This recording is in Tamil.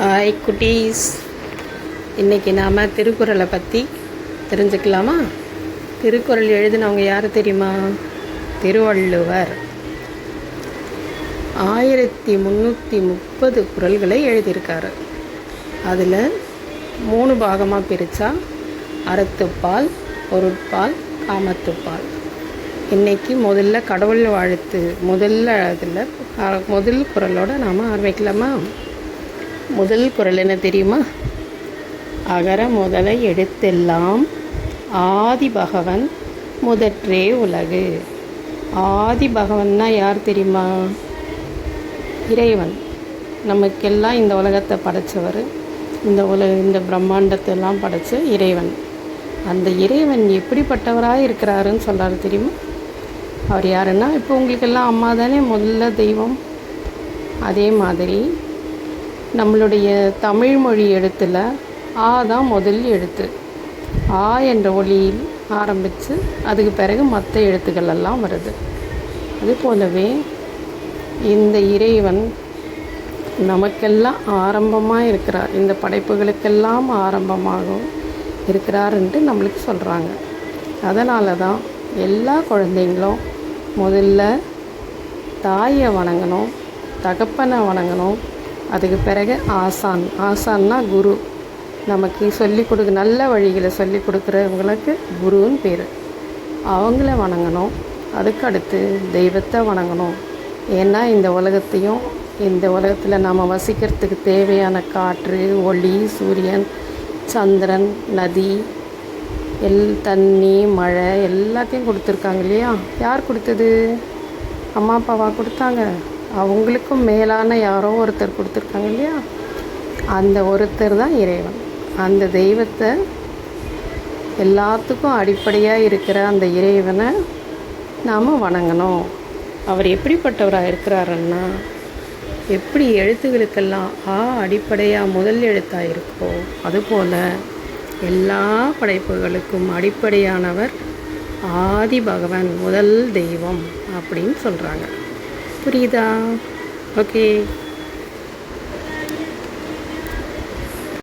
ஹாய் குட்டீஸ். இன்றைக்கி நாம் திருக்குறளை பற்றி தெரிஞ்சுக்கலாமா? திருக்குறள் எழுதினவங்க யார் தெரியுமா? திருவள்ளுவர். ஆயிரத்தி முந்நூற்றி முப்பது குறள்களை எழுதியிருக்காரு. அதில் மூணு பாகமாக பிரித்தா அறத்துப்பால் பொருட்பால் காமத்துப்பால். இன்றைக்கி முதல்ல கடவுள் வாழ்த்து முதல்ல அதில் முதல் குறளோட நாம் ஆரம்பிக்கலாமா? முதல் குரல் என்ன தெரியுமா? அகர முதல எடுத்தெல்லாம் ஆதி பகவன் முதற்றே உலகு. ஆதி பகவன்னா யார் தெரியுமா? இறைவன். நமக்கெல்லாம் இந்த உலகத்தை படைச்சவர் இந்த உலக இந்த பிரம்மாண்டத்தெல்லாம் படைச்ச இறைவன். அந்த இறைவன் எப்படிப்பட்டவராக இருக்கிறாருன்னு சொல்கிறாரு தெரியுமா? அவர் யாருன்னா இப்போ உங்களுக்கெல்லாம் அம்மா தானே முதல்ல தெய்வம்? அதே மாதிரி நம்மளுடைய தமிழ் மொழி எழுத்தில் ஆ தான் முதல் எழுத்து. ஆ என்ற ஒளியில் ஆரம்பித்து அதுக்கு பிறகு மற்ற எழுத்துக்கள் எல்லாம் வருது. அது போலவே இந்த இறைவன் நமக்கெல்லாம் ஆரம்பமாக இருக்கிறார். இந்த படைப்புகளுக்கெல்லாம் ஆரம்பமாகவும் இருக்கிறாருன்ட்டு நம்மளுக்கு சொல்கிறாங்க அதனால தான் எல்லா குழந்தைங்களும் முதல்ல தாயை வணங்கணும் தகப்பனை வணங்கணும் அதுக்கு பிறகு ஆசான். ஆசான்னா குரு. நமக்கு சொல்லி கொடுக்க நல்ல வழிகளை சொல்லி கொடுக்குறவங்களுக்கு குருன்னு பேர். அவங்கள வணங்கணும். அதுக்கு அடுத்து தெய்வத்தை வணங்கணும். ஏன்னா இந்த உலகத்தையும் இந்த உலகத்தில் நாம் வசிக்கிறதுக்கு தேவையான காற்று ஒளி சூரியன் சந்திரன் நதி எல் தண்ணி மழை எல்லாத்தையும் கொடுத்துருக்காங்க இல்லையா? யார் கொடுத்தது? அம்மா அப்பாவா கொடுத்தாங்க? அவங்களுக்கும் மேலான யாரோ ஒருத்தர் கொடுத்துருக்காங்க இல்லையா? அந்த ஒருத்தர் தான் இறைவன். அந்த தெய்வத்தை எல்லாத்துக்கும் அடிப்படையாக இருக்கிற அந்த இறைவனை நாம் வணங்கணும். அவர் எப்படிப்பட்டவராக இருக்கிறாருன்னா எப்படி எழுத்துகளுக்கெல்லாம் ஆ அடிப்படையாக முதல் எழுத்தாக இருக்கோ அதுபோல் எல்லா படைப்புகளுக்கும் அடிப்படையானவர் ஆதி பகவன் முதல் தெய்வம் அப்படின்னு சொல்கிறாங்க புரியுதா ஓகே